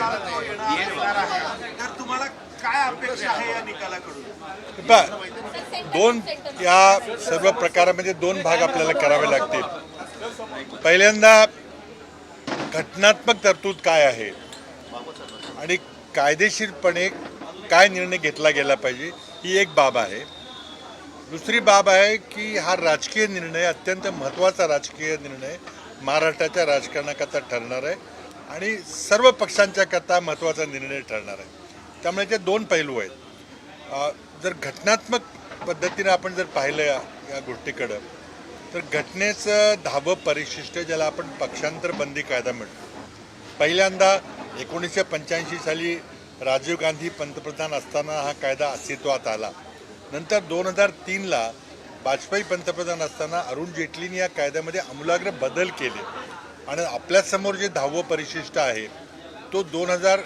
निकाल येणार आहे तर तुम्हाला काय अपेक्षा आहे या निकालाकडून? दोन या सर्व प्रकारामध्ये म्हणजे दोन भाग आपल्याला करावे लागतील. पहिल्यांदा घटनात्मक तरतूद काय आहे? आणि कायदेशीरपणे काय निर्णय घेतला गेला पाहिजे ही एक बाब आहे. दुसरी बाब आहे की हा राजकीय निर्णय अत्यंत महत्त्वाचा राजकीय निर्णय महाराष्ट्राच्या राजकारणाकरता ठरणार आहे. आणि सर्व पक्षांच्याकरता महत्त्वाचा निर्णय ठरणार आहे. त्यामुळे ते दोन पैलू आहेत जर घटनात्मक पद्धतीनं आपण जर पाहिलं या या गोष्टीकडं तर घटनेचं दहावं परिशिष्ट ज्याला आपण पक्षांतर बंदी कायदा म्हणतो. पहिल्यांदा एकोणीसशे पंच्याऐंशी साली राजीव गांधी पंतप्रधान असताना हा कायदा अस्तित्वात आला. नंतर दोन हजार तीनला वाजपेयी पंतप्रधान असताना अरुण जेटलीने या कायद्यामध्ये आमूलाग्र बदल केले. आणि आपल्यासमोर जे दहावं परिशिष्ट आहे तो दोन हजार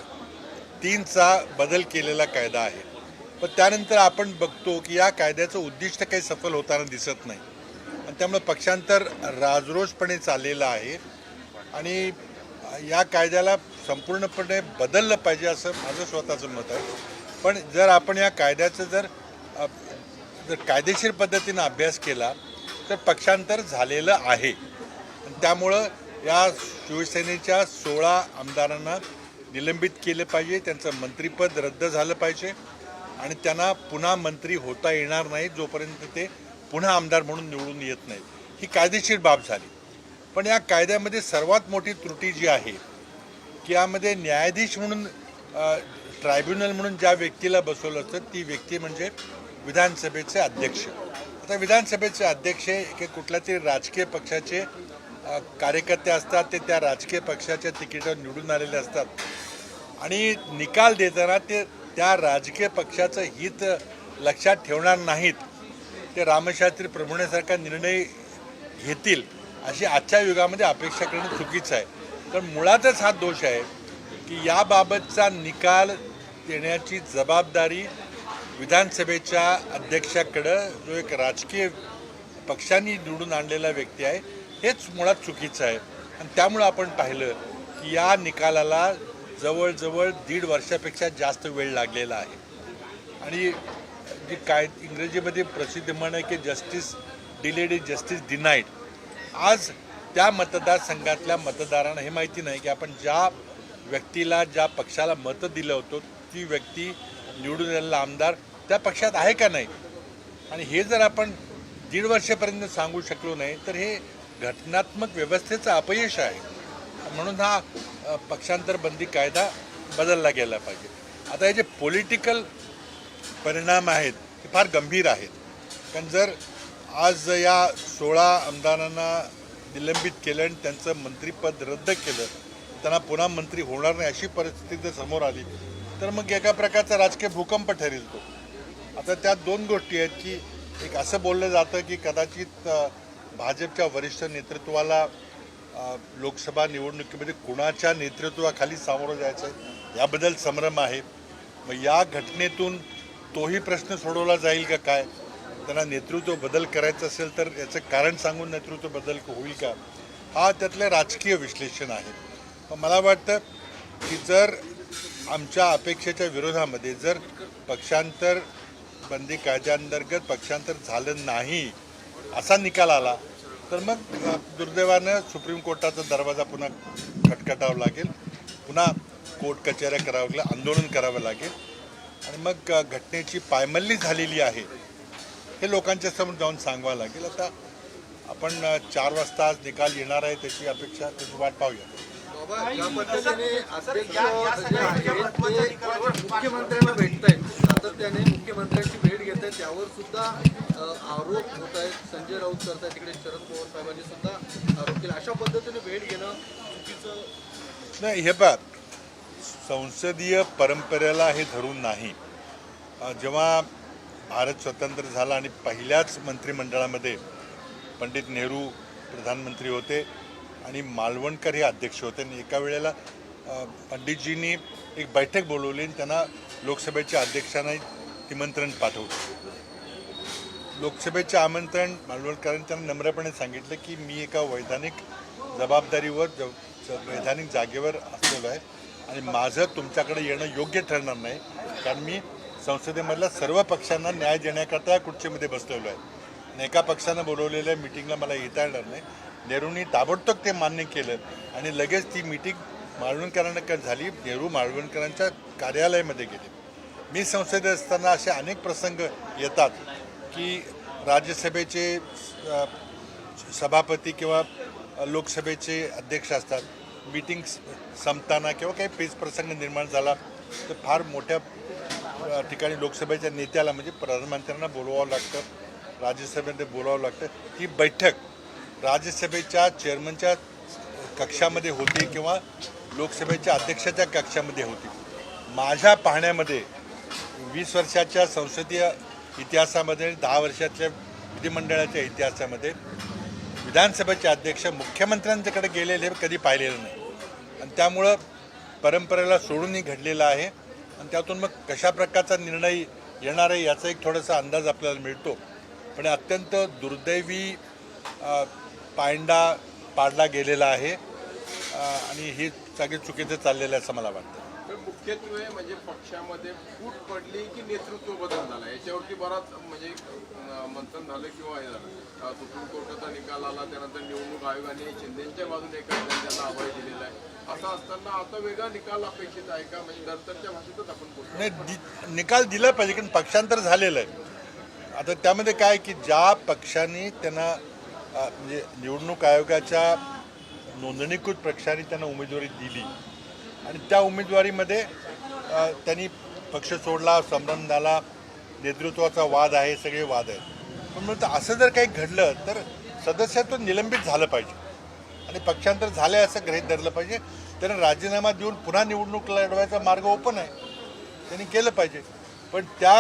तीनचा बदल केलेला कायदा आहे. पण त्यानंतर आपण बघतो की या कायद्याचं उद्दिष्ट काही सफल होताना दिसत नाही. आणि त्यामुळे पक्षांतर राजरोषपणे चाललेलं आहे. आणि या कायद्याला संपूर्णपणे बदललं पाहिजे असं माझं स्वतःचं मत आहे. पण जर आपण या कायद्याचं जर जर कायदेशीर पद्धतीनं अभ्यास केला तर पक्षांतर झालेलं आहे. त्यामुळं या शिवसेनेच्या सोळा आमदारांना निलंबित केलं पाहिजे त्यांचं मंत्रिपद रद्द झालं पाहिजे आणि त्यांना पुन्हा मंत्री होता येणार नाही जोपर्यंत ते पुन्हा आमदार म्हणून निवडून येत नाहीत. ही कायदेशीर बाब झाली. पण या कायद्यामध्ये सर्वात मोठी त्रुटी जी आहे की यामध्ये न्यायाधीश म्हणून ट्रायब्युनल म्हणून ज्या व्यक्तीला बसवलं असतं ती व्यक्ती म्हणजे विधानसभेचे अध्यक्ष. आता विधानसभेचे अध्यक्ष हे कुठल्या तरी राजकीय पक्षाचे कार्यकर्ते असतात ते त्या राजकीय पक्षाच्या तिकीटावर निवडून आलेले असतात. आणि निकाल देताना ते त्या राजकीय पक्षाचं हित लक्षात ठेवणार नाहीत. ते रामशास्त्री प्रभुण्यासारखा निर्णय घेतील अशी आजच्या युगामध्ये अपेक्षा करणं चुकीचं आहे. तर मुळातच हा दोष आहे की याबाबतचा निकाल देण्याची जबाबदारी विधानसभेच्या अध्यक्षाकडं जो एक राजकीय पक्षांनी निवडून आणलेला व्यक्ती आहे हेच मुळात चुकीचं आहे. आणि त्यामुळं आपण पाहिलं की या निकालाला जवळजवळ दीड वर्षापेक्षा जास्त वेळ लागलेला आहे. आणि जी काय इंग्रजीमध्ये प्रसिद्ध म्हण आहे की justice delayed is justice denied आज त्या मतदारसंघातल्या मतदारांना हे माहिती नाही की आपण ज्या व्यक्तीला ज्या पक्षाला मतं दिलं होतं ती व्यक्ती निवडून आलेला आमदार त्या पक्षात आहे का नाही? आणि हे जर आपण दीड वर्षापर्यंत सांगू शकलो नाही तर हे घटनात्मक व्यवस्थेचं अपयश आहे. म्हणून हा पक्षांतर बंदी कायदा बदलला गेला पाहिजे. आता हे जे पॉलिटिकल परिणाम आहेत ते फार गंभीर आहेत. कारण जर आज या सोळा आमदारांना निलंबित केलं आणि त्यांचं मंत्रिपद रद्द केलं त्यांना पुन्हा मंत्री होणार नाही अशी परिस्थिती जर समोर आली तर मग एका प्रकारचा राजकीय भूकंप ठरेल तो. आता त्यात दोन गोष्टी आहेत की एक असं बोललं जातं की कदाचित भाजपच्या वरिष्ठ नेतृत्वाला लोकसभा निवडणुकीमध्ये कुणाच्या नेतृत्वाखाली सामोरं जायचं आहे याबद्दल संभ्रम आहे. मग या घटनेतून तोही प्रश्न सोडवला जाईल का काय? त्यांना नेतृत्व बदल करायचं असेल तर याचं कारण सांगून नेतृत्व बदल होईल का? हा त्यातलं राजकीय विश्लेषण आहे. पण मला वाटतं की जर आमच्या अपेक्षेच्या विरोधामध्ये जर पक्षांतर बंदी कायद्याअंतर्गत पक्षांतर झालं नाही असा निकाल आला. तर मग दुर्दैवानं सुप्रीम कोर्टाचा दरवाजा पुन्हा खटखटावा लागेल. पुन्हा कोर्ट कचेऱ्या करावं लागेल आंदोलन करावं लागेल. आणि मग घटनेची पायमल्ली झालेली आहे हे लोकांच्या समोर जाऊन सांगावं लागेल. आता आपण चार वाजता आज निकाल येणार आहे त्याची अपेक्षा त्याची वाट पाहूया. मुख्यमंत्र्यांना भेटत सातत्याने मुख्यमंत्र्यांची भेट घेत आहेत त्यावर सुद्धा आरोप होत आहेत. संजय राऊत करतायत तिकडे शरद पवार साहेबांनी सुद्धा आरोप केला. अशा पद्धतीने भेट घेणं चुकीचं नाही हे बघ. संसदीय परंपरेला हे धरून नाही. जेव्हा भारत स्वतंत्र झाला आणि पहिल्याच मंत्रिमंडळामध्ये पंडित नेहरू प्रधानमंत्री होते आणि मालवणकर हे अध्यक्ष होते. आणि एका वेळेला पंडितजींनी एक बैठक बोलवली आणि त्यांना लोकसभेच्या अध्यक्षांनाही निमंत्रण पाठवलं. लोकसभेचे आमंत्रण मालवणकरांनी त्यांना नम्रपणे सांगितलं की मी एका वैधानिक जबाबदारीवर ज वैधानिक जागेवर असलेलो आहे आणि माझं तुमच्याकडे येणं योग्य ठरणार नाही. कारण मी संसदेमधल्या सर्व पक्षांना न्याय देण्याकरता खुर्चीमध्ये बसलेलो आहे. आणि एका पक्षानं बोलवलेल्या मिटिंगला मला येता येणार नाही. नेहरूंनी ताबडतोब ते मान्य केलं आणि लगेच ती मिटिंग माळवणकरांना झाली नेहरू मालवणकरांच्या कार्यालयामध्ये गेले. मी संसदेत असताना असे अनेक प्रसंग येतात की राज्यसभेचे सभापती किंवा लोकसभेचे अध्यक्ष असतात. मीटिंग संपताना किंवा काही पेच प्रसंग निर्माण झाला तर फार मोठ्या ठिकाणी लोकसभेच्या नेत्याला म्हणजे प्रधानमंत्र्यांना बोलवावं लागतं राज्यसभेमध्ये बोलावं लागतं. ही बैठक राज्यसभेच्या चेअरमनच्या कक्षामध्ये होती किंवा लोकसभेच्या अध्यक्षाच्या कक्षामध्ये होती. माझ्या पाहण्यामध्ये वीस वर्षाच्या संसदीय इतिहासामध्ये दहा वर्षाच्या विधिमंडळाच्या इतिहासामध्ये विधानसभेचे अध्यक्ष मुख्यमंत्र्यांच्याकडे गेलेले कधी पाहिलेलं नाही. आणि त्यामुळं परंपरेला सोडूनही घडलेलं आहे. आणि त्यातून मग कशा प्रकारचा निर्णय येणार आहे याचा एक थोडासा अंदाज आपल्याला मिळतो. पण अत्यंत दुर्दैवी पायंडा पाडला गेलेला आहे. आणि ही सगळे चुकीचं चाललेलं आहे असं मला वाटतं. मुख्यत्वे म्हणजे पक्षामध्ये फूट पडली की नेतृत्व बदल झाला. याच्यावरती बराच म्हणजे मंथन झालं किंवा हे झालं. सुप्रीम कोर्टाचा निकाल आला त्यानंतर निवडणूक आयोगाने शिंदेच्या बाजूने एका त्यांना अभय दिलेला आहे. असं असताना आता वेगळा निकाल अपेक्षित आहे का? म्हणजे नंतरच्या भाषेतच आपण नाही निकाल दिला पाहिजे कारण पक्षांतर झालेलं आहे. आता त्यामध्ये काय की ज्या पक्षांनी त्यांना म्हणजे निवडणूक आयोगाच्या नोंदणीकृत पक्षाने त्यांना उमेदवारी दिली. आणि त्या उमेदवारीमध्ये त्यांनी पक्ष सोडला संभ्रम झाला नेतृत्वाचा वाद आहे सगळे वाद आहेत. पण म्हणतो असं जर काही घडलं तर सदस्यत्व निलंबित झालं पाहिजे. आणि पक्षांतर झाले असं गृहीत धरलं पाहिजे. त्यांना राजीनामा देऊन पुन्हा निवडणूक लढवायचा मार्ग ओपन आहे. त्यांनी केलं पाहिजे. पण त्या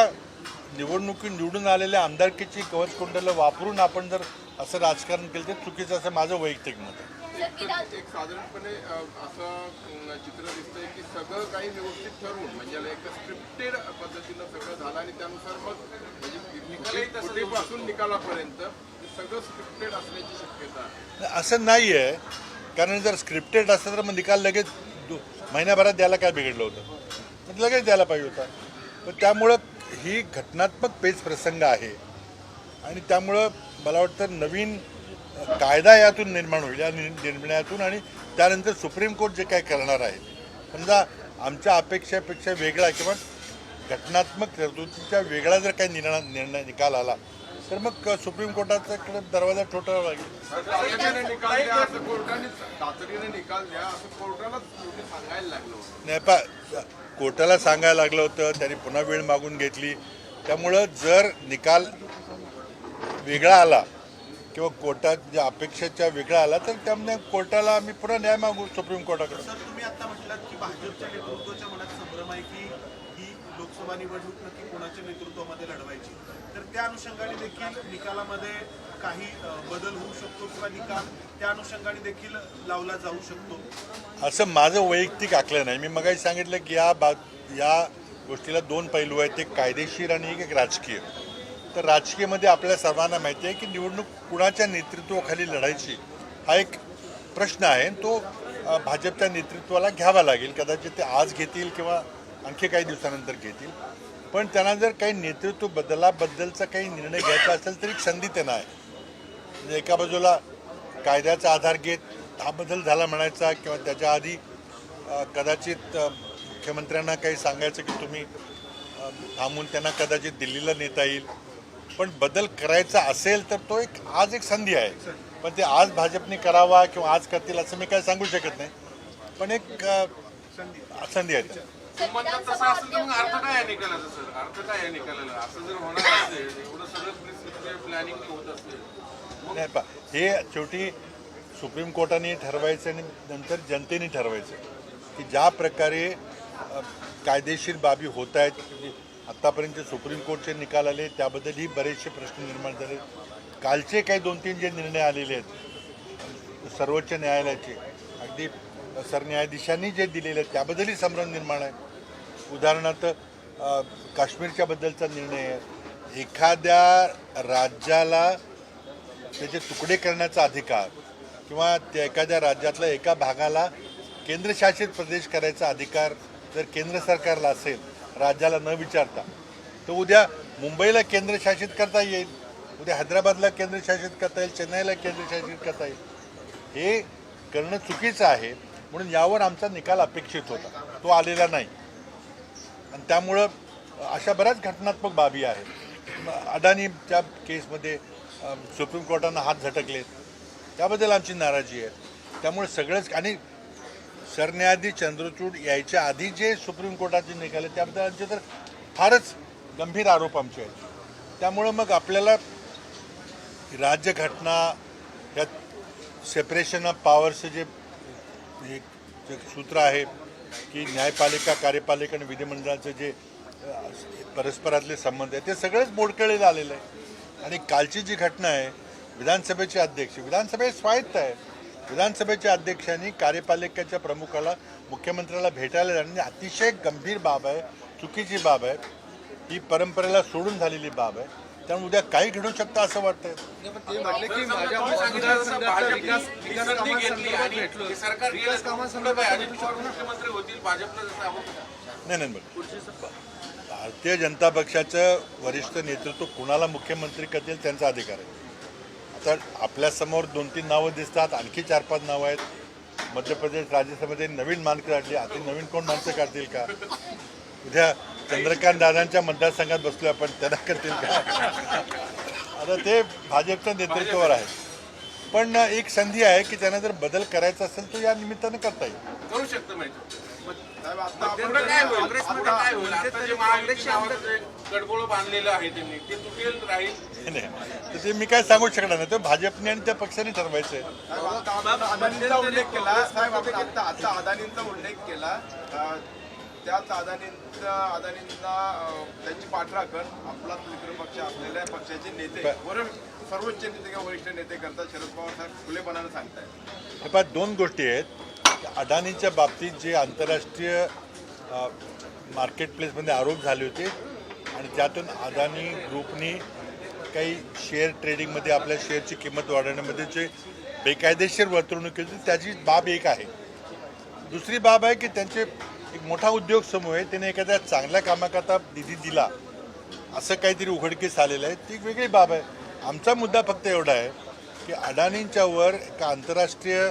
निवडणुकी निवडून आलेल्या आमदारकीची कवचकुंडलं वापरून आपण जर असं राजकारण केलं तर चुकीचं असं माझं वैयक्तिक मत आहे. एक साधारणपणे असं चित्र दिसतंय की सगळं काही व्यवस्थित ठरवून म्हणजे एक स्क्रिप्टेड पद्धतीनं सगळं झालं आणि त्यानुसार मग म्हणजे फुटीपासून निकालापर्यंत सगळं स्क्रिप्टेड असण्याची शक्यता आहे. असं नाही आहे कारण जर स्क्रिप्टेड असतं तर मग निकाल लगेच दु- महिन्याभरात द्यायला काय बिघडलं होतं? मग लगेच द्यायला पाहिजे होता. पण त्यामुळं ही घटनात्मक पेच प्रसंग आहे. आणि त्यामुळं मला वाटतं नवीन कायदा यातून निर्माण होईल या निर्णयातून आणि त्यानंतर सुप्रीम कोर्ट जे काय करणार आहे समजा आमच्या अपेक्षेपेक्षा वेगळा किंवा घटनात्मक तरतुदीच्या वेगळा जर काही निर्णय निर्णय निकाल आला तर मग सुप्रीम कोर्टाचा दरवाजा ठोठावा लागेल. पा कोर्टाला सांगायला लागलं होतं त्यांनी पुन्हा वेळ मागून घेतली. त्यामुळं जर निकाल वेगळा आला किंवा कोर्टात ज्या अपेक्षेच्या वेगळा आला तर त्यामुळे कोर्टाला आम्ही पुन्हा न्याय मागू सुप्रीम कोर्टाकडे सर तुम्ही आता म्हटलात की भाजपच्या नेतृत्वाच्या मनात संभ्रम आहे की ही लोकसभा निवडणूक नक्की कोणाच्या नेतृत्वामध्ये लढवायची? तर त्या अनुषंगाने देखील निकालामध्ये काही बदल होऊ शकतो किंवा निकाल त्या अनुषंगाने देखील लावला जाऊ शकतो. असं माझं वैयक्तिक आकलन आहे. मी मगाशी सांगितलं की या बा या गोष्टीला दोन पैलू आहेत. एक कायदेशीर आणि एक एक राजकीय. तर राजकीयमध्ये आपल्या सर्वांना माहिती आहे की निवडणूक कुणाच्या नेतृत्वाखाली लढायची हा एक प्रश्न आहे. तो भाजपच्या नेतृत्वाला घ्यावा लागेल. कदाचित ते आज घेतील किंवा आणखी काही दिवसानंतर घेतील. पण त्यांना जर काही नेतृत्व बदलाबद्दलचा काही निर्णय घ्यायचा असेल तरी एक संधी त्यांना आहे. म्हणजे एका बाजूला कायद्याचा आधार घेत हा बदल झाला म्हणायचा किंवा त्याच्या आधी कदाचित मुख्यमंत्र्यांना काही सांगायचं की तुम्ही थांबून त्यांना कदाचित दिल्लीला नेता येईल. पण बदल करायचा असेल तर तो एक आज एक संधी आहे. पण ते आज भाजपने करावा किंवा आज करतील असं मी काय सांगू शकत नाही. पण एक अ, संधी आहे. ते. म्हणतात तसं असेल तर मग अर्थ काय आहे निकालाचा सर? अर्थ काय आहे निकालाला? असं जर होणार असेल एवढं सगळं प्लॅनिंग होत असेल नाही पा हे शेवटी सुप्रीम कोर्टाने ठरवायचं आणि नंतर जनतेने ठरवायचं की ज्या प्रकारे अ, कायदेशीर बाबी होत आहेत आत्तापर्यंत सुप्रीम कोर्टचे निकाल आले त्याबद्दलही बरेचसे प्रश्न निर्माण झाले. कालचे काही दोन तीन जे निर्णय आलेले आहेत सर्वोच्च न्यायालयाचे अगदी सरन्यायाधीशांनी जे दिलेले आहेत त्याबद्दलही संभ्रम निर्माण आहे. उदाहरणार्थ काश्मीरच्या बद्दलचा निर्णय आहे. एखाद्या राज्याला त्याचे तुकडे करण्याचा अधिकार किंवा त्या एखाद्या राज्यातल्या एका भागाला केंद्रशासित प्रदेश करायचा अधिकार जर केंद्र सरकारला असेल राज्याला न विचारता. तर उद्या मुंबईला केंद्रशासित करता येईल उद्या हैदराबादला केंद्रशासित करता येईल चेन्नईला केंद्रशासित करता येईल. हे करणं चुकीचं आहे म्हणून यावर आमचा निकाल अपेक्षित होता. तो आलेला नाही. आणि त्यामुळं अशा बऱ्याच घटनात्मक बाबी आहेत. अडाणीच्या केसमध्ये सुप्रीम कोर्टानं हात झटकले त्याबद्दल आमची नाराजी आहे. त्यामुळे सगळंच आणि सरन्यायाधीश चंद्रचूड यायच्या आधी जे सुप्रीम कोर्टाचे निकाल आहेत त्याबद्दल आमचे तर फारच गंभीर आरोप आमचे आहेत. त्यामुळं मग आपल्याला राज्यघटना या सेपरेशन ऑफ पॉवरचं जे एक सूत्र आहे की न्यायपालिका कार्यपालिका आणि विधिमंडळाचं जे परस्परातले संबंध आहे ते सगळंच मोडकळीला आलेलं आहे आणि कालची जी घटना आहे विधानसभेचे अध्यक्ष विधानसभेत स्वायत्त आहे विधानसभेच्या अध्यक्षांनी कार्यपालिकेच्या प्रमुखाला मुख्यमंत्र्याला भेटायला जाणं ही अतिशय गंभीर बाब आहे चुकीची बाब आहे. ही परंपरेला सोडून झालेली बाब आहे. त्यामुळे उद्या काही घडू शकतं असं वाटतंय. नाही, नाही. भारतीय जनता पक्षाचं वरिष्ठ नेतृत्व कुणाला मुख्यमंत्री करतील त्यांचा अधिकार आहे. आता आपल्यासमोर दोन तीन नावं दिसतात आणखी चार पाच नावं आहेत. मध्य प्रदेश राज्यसभेमध्ये नवीन माणसं काढली आता नवीन कोण माणसं काढतील का? उद्या चंद्रकांत दादांच्या मतदारसंघात बसलो आपण त्यांना करतील का? आता ते भाजपच्या नेतृत्वावर आहे पण एक संधी आहे की त्यांना जर बदल करायचा असेल तर या निमित्तानं करता येईल. करू शकतो पुढं काय होईल? पुढं काय होईल? आता जे महायुती नावाचं जे गडबोळ बांधलेलं आहे त्यांनी ते तुटेल राहील? नाही तर ते मी काय सांगू शकणार नाही. ते भाजपने आणि त्या पक्षाने ठरवायचं आहे अदानींचा उल्लेख केला. साहेब आपण आता आता अदानींचा उल्लेख केला. अं, त्याच अदानींचा अदानींना अं, त्यांची पाठराखण आपला मित्र पक्ष असलेल्या पक्षाचे नेते वरून सर्वोच्च नेते किंवा वरिष्ठ नेते करतात. शरद पवार साहेब खुलेपणाने सांगतायत. हे पहा दोन गोष्टी आहेत. अडाणीच्या बाबतीत जे आंतरराष्ट्रीय मार्केट प्लेसमध्ये आरोप झाले होते आणि त्यातून अदानी ग्रुपनी काही शेअर ट्रेडिंगमध्ये आपल्या शेअरची किंमत वाढवण्यामध्ये जे बेकायदेशीर वर्तवणूक केली होती त्याची बाब एक आहे. दुसरी बाब आहे की त्यांचे एक मोठा उद्योग समूह आहे त्याने एखाद्या चांगल्या कामाकरता निधी दिला. असं काहीतरी उघडकीस आलेलं आहे. ती एक वेगळी बाब आहे. आमचा मुद्दा फक्त एवढा आहे की अडाणींच्यावर एका आंतरराष्ट्रीय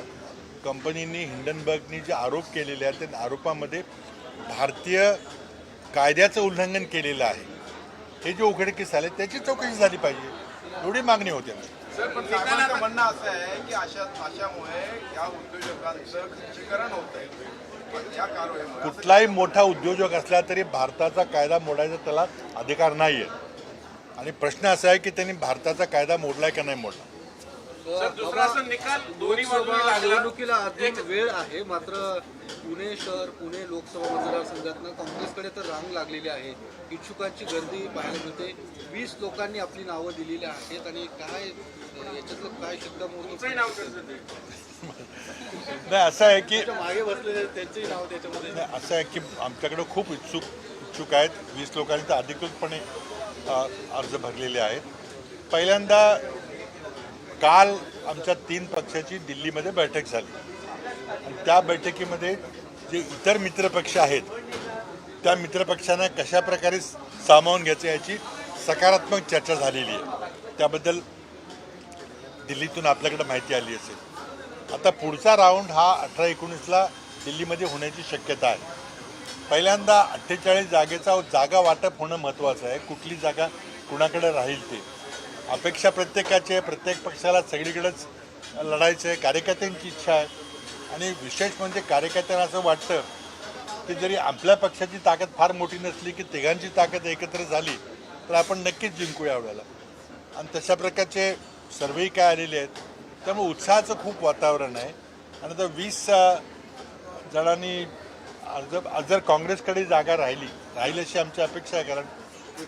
कंपनींनी हिंडनबर्गनी जे आरोप केलेले आहेत त्या आरोपामध्ये भारतीय कायद्याचं उल्लंघन केलेलं आहे. हे जे उघडकीस आले त्याची चौकशी झाली पाहिजे. एवढी मागणी होती म्हणणं असं आहे की अशा अशामुळे या उद्योजकांचं खच्चीकरण होत आहे कुठलाही मोठा उद्योजक असला तरी भारताचा कायदा मोडायचा त्याला अधिकार नाही आहे आणि प्रश्न असा आहे की त्यांनी भारताचा कायदा मोडलाय का नाही मोडला? सर दुसरा असं निकाल दोन्ही बाजूने लोकसभा लागला. निवडणुकीला अजून वेळ आहे मात्र पुणे शहर पुणे लोकसभा मतदारसंघातनं काँग्रेसकडे तर रांग लागलेली आहे. इच्छुकांची गर्दी पाहायला मिळते. वीस लोकांनी आपली नावं दिलेली आहेत आणि काय याच्यातलं काय तुमचंही नाव नाही असं आहे की मागे बसलेले त्यांचेही नाव त्याच्यामध्ये. नाही, असं आहे की आमच्याकडे खूप इच्छुक इच्छुक आहेत. वीस लोकांनी तर अधिकृतपणे अ, अर्ज भरलेले आहेत. पहिल्यांदा काल आमच्या तीन पक्षाची दिल्लीमध्ये बैठक झाली. आणि त्या बैठकीमध्ये जे इतर मित्रपक्ष आहेत त्या मित्रपक्षांना कशा प्रकारे सामावून घ्यायचं याची सकारात्मक चर्चा झालेली आहे. त्याबद्दल दिल्लीतून आपल्याकडे माहिती आली असेल. आता पुढचा राऊंड हा अठरा एकोणीसला दिल्लीमध्ये होण्याची शक्यता आहे. पहिल्यांदा अठ्ठेचाळीस जागेचा जागा वाटप होणं महत्त्वाचं आहे. कुठली जागा कुणाकडे राहील ते. अपेक्षा प्रत्येकाची आहे. प्रत्येक पक्षाला सगळीकडेच लढायचं आहे. कार्यकर्त्यांची इच्छा आहे. आणि विशेष म्हणजे कार्यकर्त्यांना असं वाटतं की जरी आपल्या पक्षाची ताकद फार मोठी नसली की तिघांची ताकद एकत्र झाली तर आपण नक्कीच जिंकू यावेळेला आणि तशा प्रकारचे सर्वेही काय आलेले आहेत त्यामुळे उत्साहाचं खूप वातावरण आहे. आणि आता वीस जणांनी अर्ज जर काँग्रेसकडे जागा राहिली राहील अशी आमची अपेक्षा आहे कारण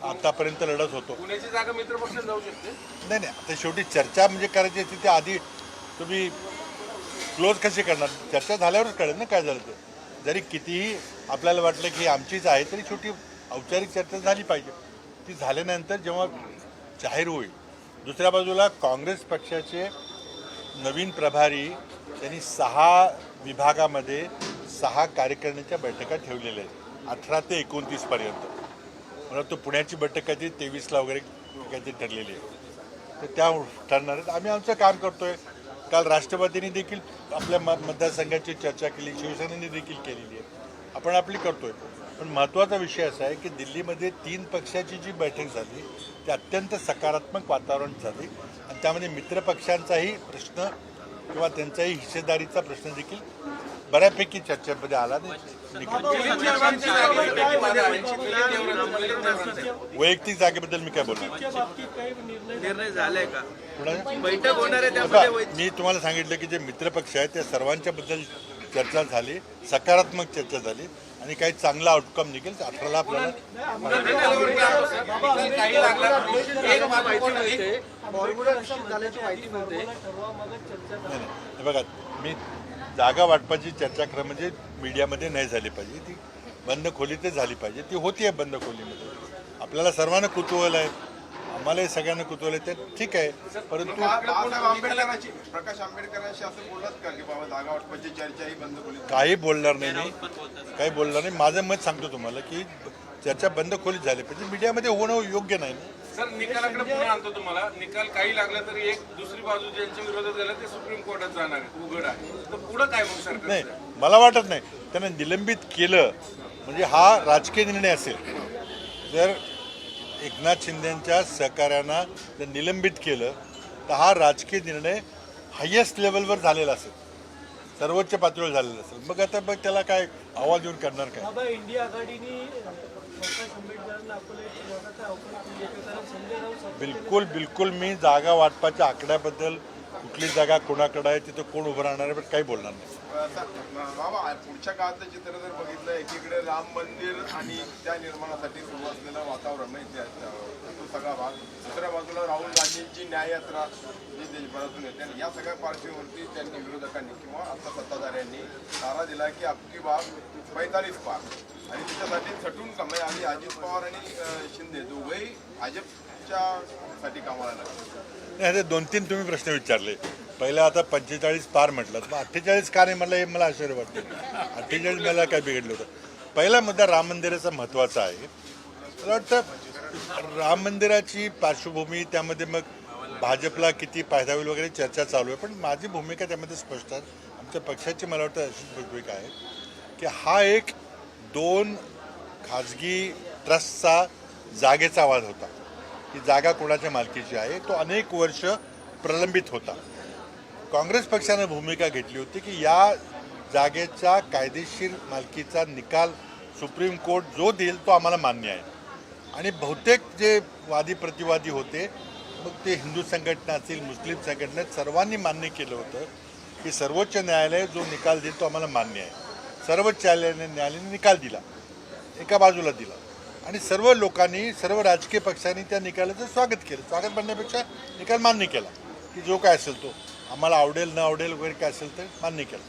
आतापर्यंत लढत होतो. पुण्याची जागा मित्रपक्ष जाऊ शकते? नाही नाही आता शेवटी चर्चा म्हणजे करायची असती ते आधी तुम्ही क्लोज कशी करणार? चर्चा झाल्यावरच कळेल ना काय झालं ते. जरी कितीही आपल्याला वाटलं की आमचीच आहे तरी शेवटी औपचारिक चर्चा झाली पाहिजे. ती झाल्यानंतर जेव्हा जाहीर होईल दुसऱ्या बाजूला काँग्रेस पक्षाचे नवीन प्रभारी त्यांनी सहा विभागामध्ये सहा कार्यकारिणीच्या बैठका ठेवलेल्या आहेत अठरा ते एकोणतीस पर्यंत. मला तो पुण्याची बैठक काहीतरी तेवीसला वगैरे काहीतरी ठरलेली आहे. तर त्या ठरणार आहेत. आम्ही आमचं काम करतोय. काल राष्ट्रवादीने देखील आपल्या म मतदारसंघाची चर्चा केली. शिवसेनेने देखील केलेली आहे. आपण आपली करतोय. पण महत्त्वाचा विषय असा आहे की दिल्लीमध्ये तीन पक्षाची जी बैठक झाली ती अत्यंत सकारात्मक वातावरण झाली. आणि त्यामध्ये मित्रपक्षांचाही प्रश्न किंवा त्यांचाही हिस्सेदारीचा प्रश्न देखील बऱ्यापैकी चर्चेमध्ये आला नाही. वैयक्तिक जागेबद्दल मी काय बोलणार निर्णय झालाय का कुणाला? बैठक होणार आहे बघा, त्यामध्ये मी तुम्हाला सांगितलं की जे मित्रपक्ष आहेत त्या सर्वांच्या बद्दल चर्चा झाली सकारात्मक चर्चा झाली आणि काही चांगला आउटकम निघेल अठराला आपल्याला एक माहिती मिळते फॉर्म्युला निश्चित झाल्याची माहिती मिळते नाही, नाही. हे बघा मी जागा वाटपाची चर्चा म्हणजे मीडियामध्ये नाही झाली पाहिजे. ती बंद खोलीतच झाली पाहिजे. ती होती आहे बंद खोलीमध्ये. आपल्याला सर्वांना कुतूहल आहे. आम्हालाही सगळ्यांना कुतूहल आहे. ते ठीक आहे. परंतु प्रकाश आंबेडकरांशी असं बोलत का की बाबा जागा वाटपाची चर्चा ही बंद खोलीत काही बोलणार नाही मी. काही बोलणार नाही. माझं मत सांगतो तुम्हाला की चर्चा बंद खोलीत झाली पाहिजे. मीडियामध्ये होणं योग्य नाही ना. सर निकालाकडे पुन्हा आणतो तुम्हाला. निकाल काही लागला तरी एक दुसरी बाजू ज्यांच्या विरोधात गेला ते सुप्रीम कोर्टात जाणार आहे. उघड आहे. तर पुढं काय मग सरकार? नाही मला वाटत नाही. त्यांना निलंबित केलं म्हणजे हा राजकीय निर्णय असेल. जर एकनाथ शिंदेच्या सहकार्यांना जर निलंबित केलं तर हा राजकीय निर्णय हायेस्ट लेवलवर झालेला असेल. सर्वोच्च पातळीवर झालेला असेल. मग आता मग त्याला काय आवाज देऊन करणार काय? बाबा इंडिया आघाडीने बिलकुल बिलकुल. मी जागा वाटपाच्या आकड्याबद्दल कुठली जागा कोणाकडे आहे तिथं कोण उभं राहणार आहे पण काही बोलणार नाही. पुढच्या काळाचं चित्र जर बघितलं एकीकडे राम मंदिर आणि त्या निर्माणासाठी सुरू असलेलं वातावरण म्हणजे तो सगळा भाग. दुसऱ्या बाजूला राहुल गांधींची न्याययात्रा जी देशभरातून येते आणि या सगळ्या पार्श्वभूमीवरती त्यांनी विरोधकांनी किंवा आता सत्ताधाऱ्यांनी नारा दिला की आपली बाब पैतालीस पार. आणि त्याच्यासाठी झटून काम आहे आधी अजित पवार आणि शिंदे दोघंही भाजपच्या साठी कामाला लागले. नाही दोन तीन तुम्ही प्रश्न विचारले. पहिला आता पंचेचाळीस पार म्हटलं. मग अठ्ठेचाळीस का नाही मला हे मला आश्चर्य वाटतं. अठ्ठेचाळीस मला काय बिघडलं होतं. पहिला मुद्दा राम मंदिराचा महत्त्वाचा आहे. मला वाटतं राम मंदिराची पार्श्वभूमी त्यामध्ये मग भाजपला किती फायदा होईल वगैरे चर्चा चालू आहे. पण माझी भूमिका त्यामध्ये स्पष्ट आहे. आमच्या पक्षाची मला वाटतं अशीच भूमिका आहे की हा एक दोन खाजगी ट्रस्टचा जागेचा वाद होता. की जागा कोणाच्या मालकीची आहे? तो अनेक वर्ष प्रलंबित होता. काँग्रेस पक्षानं भूमिका घेतली होती की या जागेचा कायदेशीर मालकीचा निकाल सुप्रीम कोर्ट जो देईल तो आम्हाला मान्य आहे. आणि बहुतेक जे वादी प्रतिवादी होते मग ते हिंदू संघटना असतील मुस्लिम संघटना सर्वांनी मान्य केलं होतं. की सर्वोच्च न्यायालय जो निकाल देईल तो आम्हाला मान्य आहे. सर्वोच्च न्यायालयाने न्यायालयाने निकाल दिला. एका बाजूला दिला. आणि सर्व लोकांनी सर्व राजकीय पक्षांनी त्या निकालाचं स्वागत केलं. स्वागत म्हणण्यापेक्षा निकाल मान्य केला की जो काय असेल तो. आम्हाला आवडेल न आवडेल वगैरे काय असेल तर मान्य केलं.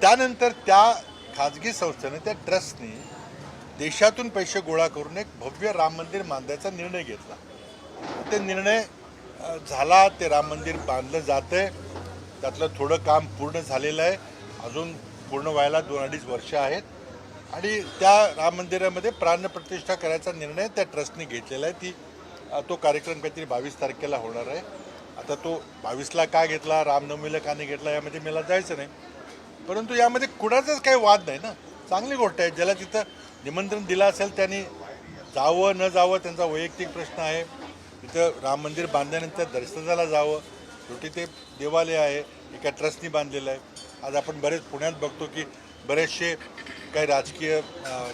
त्यानंतर त्या खाजगी संस्थेने त्या ट्रस्टने देशातून पैसे गोळा करून एक भव्य राम मंदिर बांधायचा निर्णय घेतला. ते निर्णय झाला ते राम मंदिर बांधलं जातंय. त्यातलं थोडं काम पूर्ण झालेलं आहे. अजून पूर्ण व्हायला दोन अडीच वर्ष आहेत. आणि त्या राम मंदिरामध्ये प्राणप्रतिष्ठा करायचा निर्णय त्या ट्रस्टने घेतलेला आहे. ती तो कार्यक्रम काहीतरी बावीस तारखेला होणार आहे. आता तो बावीसला का घेतला रामनवमीला का नाही घेतला यामध्ये मला जायचं नाही. परंतु यामध्ये कुणाचाच काही वाद नाही ना. चांगली गोष्ट आहे. ज्याला तिथं निमंत्रण दिलं असेल त्यांनी जावं न जावं त्यांचा वैयक्तिक प्रश्न आहे. तिथं राम मंदिर बांधल्यानंतर दर्शनाला जावं. शेवटी ते देवालय आहे एका ट्रस्टनी बांधलेलं आहे. आज आपण बरेच पुण्यात बघतो की बरेचसे काही राजकीय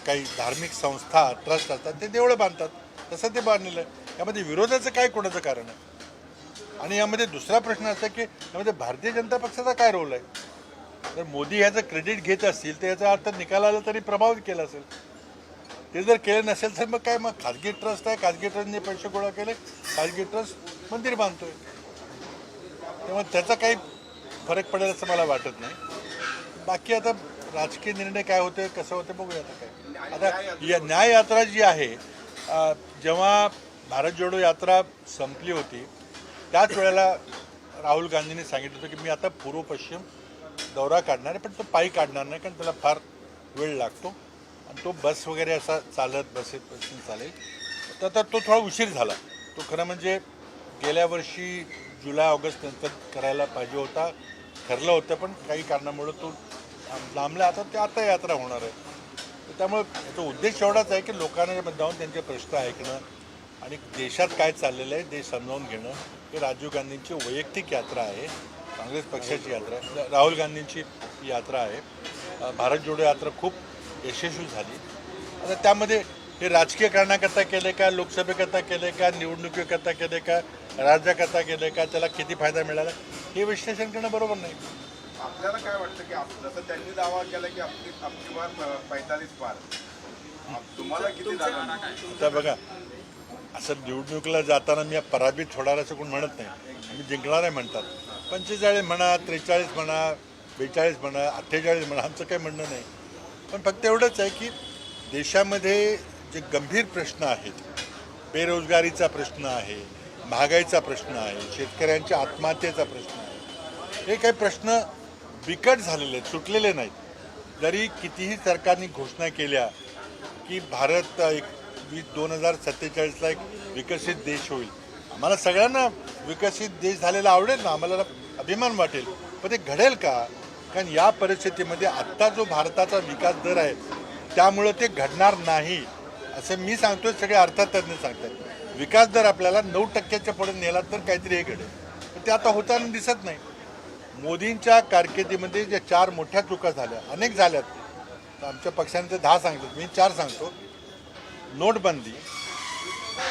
काही धार्मिक संस्था ट्रस्ट असतात ते देवळं बांधतात. तसं ते बांधलेलं आहे. यामध्ये विरोधाचं काय कोणाचं कारण आहे? आणि यामध्ये दुसरा प्रश्न असा की यामध्ये भारतीय जनता पक्षाचा काय रोल आहे? जर मोदी ह्याचं क्रेडिट घेत असतील तर याचा अर्थ निकालाला तरी प्रभावित केला असेल. ते जर केलं नसेल तर मग काय? मग खाजगी ट्रस्ट आहे खाजगी ट्रस्टने पैसे गोळा केले खाजगी ट्रस्ट मंदिर बांधतोय. तेव्हा त्याचा काही फरक पडेल असं मला वाटत नाही. बाकी आता राजकीय निर्णय काय होते कसं होते बघूया आता काय. आता या न्याय यात्रा जी आहे जेव्हा भारत जोडो यात्रा संपली होती त्याच वेळेला राहुल गांधींनी सांगितलं होतं की मी आता पूर्व पश्चिम दौरा काढणार आहे पण तो पायी काढणार नाही कारण त्याला फार वेळ लागतो. आणि तो बस वगैरे असा चालत बसेत बसून चालेल. तर तो थोडा उशीर झाला. तो खरं म्हणजे गेल्या वर्षी जुलै ऑगस्ट नंतर करायला पाहिजे होता. ठरलं होतं पण काही कारणामुळे तो लांबला. आता ते आता यात्रा होणार आहे. त्यामुळे याचा उद्देश एवढाच आहे की लोकांना जाऊन त्यांचे प्रश्न ऐकणं आणि देशात काय चाललेलं आहे ते समजावून घेणं. हे राजीव गांधींची वैयक्तिक यात्रा आहे. काँग्रेस पक्षाची यात्रा आहे. राहुल गांधींची यात्रा आहे. भारत जोडो यात्रा खूप यशस्वी झाली. आता त्यामध्ये हे राजकीय कारणाकरता केले का लोकसभेकरता केले का निवडणुकीकरता केले का राज्याकरता केले का त्याला किती फायदा मिळाला? हे विश्लेषण करणं बरोबर नाही. आपल्याला काय वाटतं की आप- जसं त्यांनी दावा केला की आपली आपली बार पैतालीस पार आप- तुम्हाला किती जागा आता बघा असं निवडणुकीला जाताना मी पराभूत होणार असं कोण म्हणत नाही. मी जिंकणार आहे म्हणतात. पंचेचाळीस म्हणा त्रेचाळीस म्हणा बेचाळीस म्हणा अठ्ठेचाळीस म्हणा आमचं काही म्हणणं नाही. पण फक्त एवढंच आहे की देशामध्ये जे गंभीर प्रश्न आहेत बेरोजगारीचा प्रश्न आहे महागाईचा प्रश्न आहे शेतकऱ्यांच्या आत्महत्येचा प्रश्न आहे हे काही प्रश्न बिकट झालेले आहेत सुटलेले नाहीत. जरी कितीही सरकारने घोषणा केल्या की भारत एक वीस दोन हजार सत्तेचाळीसला एक विकसित देश होईल. आम्हाला सगळ्यांना विकसित देश झालेला आवडेल ना आम्हाला अभिमान वाटेल. पण ते घडेल का? कारण या परिस्थितीमध्ये आत्ता जो भारताचा विकास दर आहे त्यामुळं ते घडणार नाही. असं मी सांगतोय सगळे अर्थतज्ञ सांगतात. विकास दर आपल्याला नऊ टक्क्याच्या पुढे नेला तर काहीतरी हे घडेल. पण ते आता होताना दिसत नाही. मोदींच्या कारकिर्दीमध्ये ज्या चार मोठ्या चुका झाल्या अनेक झाल्यात. तर आमच्या पक्षाने ते दहा सांगितलं मी चार सांगतो. नोटबंदी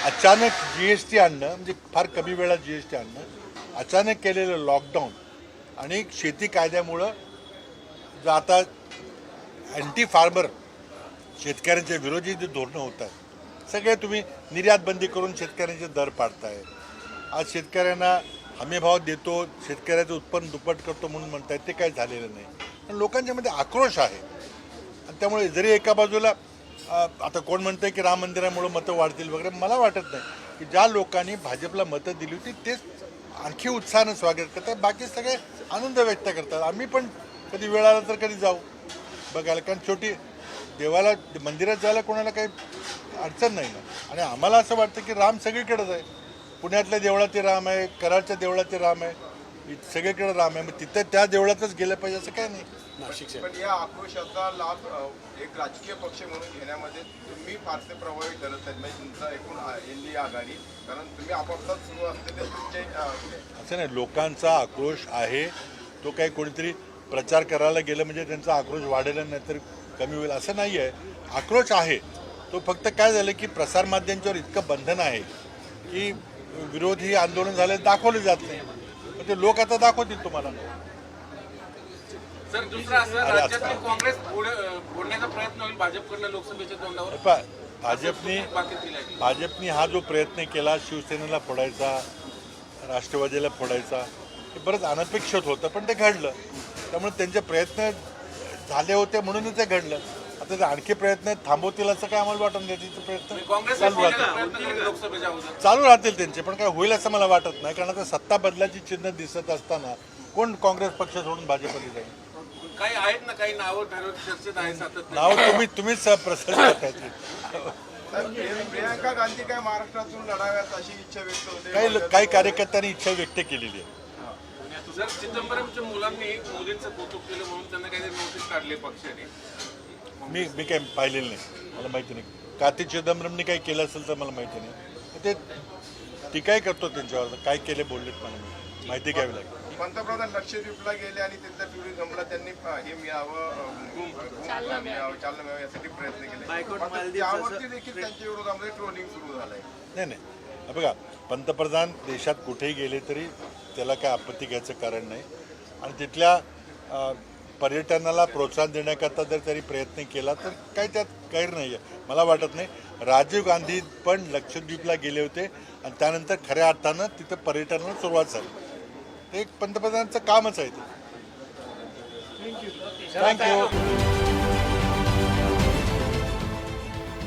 अचानक जी एस टी आणणं म्हणजे फार कमी वेळात जी एस टी आणणं अचानक केलेलं लॉकडाऊन आणि शेती कायद्यामुळं जो आता अँटी फार्मर शेतकऱ्यांच्या विरोधी जे धोरणं होत आहेत सगळे तुम्ही निर्यात बंदी करून शेतकऱ्यांचे दर पाडताय. आज शेतकऱ्यांना हमीभाव देतो शेतकऱ्याचं उत्पन्न दुप्पट करतो म्हणून म्हणतायत ते काही झालेलं नाही. पण लोकांच्यामध्ये आक्रोश आहे. आणि त्यामुळे जरी एका बाजूला आता कोण म्हणतंय की राम मंदिरामुळे मतं वाढतील वगैरे मला वाटत नाही. की ज्या लोकांनी भाजपला मतं दिली होती तेच आणखी उत्साहानं स्वागत करतात. बाकी सगळे आनंद व्यक्त करतात. आम्ही पण कधी वेळ आला तर कधी जाऊ. बघायला. कारण छोटी देवाला मंदिरात जायला कोणाला काही अडचण नाही ना. आणि आम्हाला असं वाटतं की राम सगळीकडेच आहे. पुण्यातल्या देवळाचे राम आहे कराडच्या देवळाचे राम आहे सगळीकडे राम आहे. मग तिथं त्या देवळातच गेलं पाहिजे असं काय नाही. पण या आक्रोशाचा लाभ एक राजकीय पक्ष म्हणून घेण्यामध्ये तुम्ही फारसे प्रभावी ठरत नाही म्हणजे तुमचा एकूण एन डी आघाडी. कारण तुम्ही आपापसात सुरू असलेले तुमचे असं नाही लोकांचा आक्रोश आहे. तो काही कोणीतरी प्रचार करायला गेलं म्हणजे त्यांचा आक्रोश वाढेल नाही तर कमी होईल असं नाही आहे आक्रोश आहे. तो फक्त काय झालं की प्रसारमाध्यमांच्यावर इतकं बंधन आहे की विरोधी आंदोलन झाले दाखवले जात नाही. पण ते लोक आता दाखवतील तुम्हाला. सर दुसरं असं अरे, राज्यातील आता- काँग्रेस फोड- अं, फोडण्याचा प्रयत्न होईल भाजपकडनं लोकसभेच्या तोंडावर? पहा, भाजपने भाजपने हा जो प्रयत्न केला शिवसेनेला फोडायचा राष्ट्रवादीला फोडायचा हे बरंच अनपेक्षित होतं पण ते घडलं. त्यामुळे त्यांचे प्रयत्न झाले होते म्हणूनच ते घडलं. आता ते आणखी प्रयत्न थांबवतील असं काय आम्हाला वाटत नाही. त्यांचे प्रयत्न काँग्रेस चालू राहतील. चालू राहतील त्यांचे पण काय होईल असं मला वाटत नाही. कारण आता सत्ता बदलाची चिन्ह दिसत असताना कोण काँग्रेस पक्ष सोडून भाजपमध्ये जाईल? काही आहेत ना काही नावं ठरवून चर्चेत आहे सातत्य नाव तुम्ही तुम्हीच प्रिय- प्रियंका गांधी काय महाराष्ट्रातून लढाव्यात अशी इच्छा व्यक्त होते? काही काही कार्यकर्त्यांनी इच्छा व्यक्त केलेली आहे. जर चिदंबरमच्या मुलांनी मोदींचं कौतुक केलं म्हणून त्यांना काहीतरी नोटीस काढली पक्षाने? मी मी काही पाहिलेलं नाही. मला माहिती नाही. कार्तिक चिदंबरमने काही केलं असेल तर मला माहिती नाही. ते टीकाही करतो त्यांच्यावर? काय केले बोललेत मला माहिती. माहिती घ्यावी लागेल. पंतप्रधान लक्षद्वीपला गेले आणि तिथलं टुरिझमला त्यांनी अ, हे मिळावं अ, गुम मिळावं. चालना मिळावं यासाठी प्रयत्न केले. मात्र त्यावरती देखील त्यांच्या विरोधामध्ये ट्रोलिंग सुरू झालंय. नाही नाही. हा बघा पंतप्रधान देशात कुठेही गेले तरी त्याला काय आपत्ती घ्यायचं कारण नाही. आणि तिथल्या पर्यटनाला प्रोत्साहन देण्याकरता जर त्यांनी प्रयत्न केला तर काही त्यात काही नाही आहे मला वाटत नाही. राजीव गांधी पण लक्षद्वीपला गेले होते आणि त्यानंतर खऱ्या अर्थानं तिथं पर्यटनाला सुरुवात झाली. ते एक पंतप्रधानांचं कामच आहे ते. थँक्यू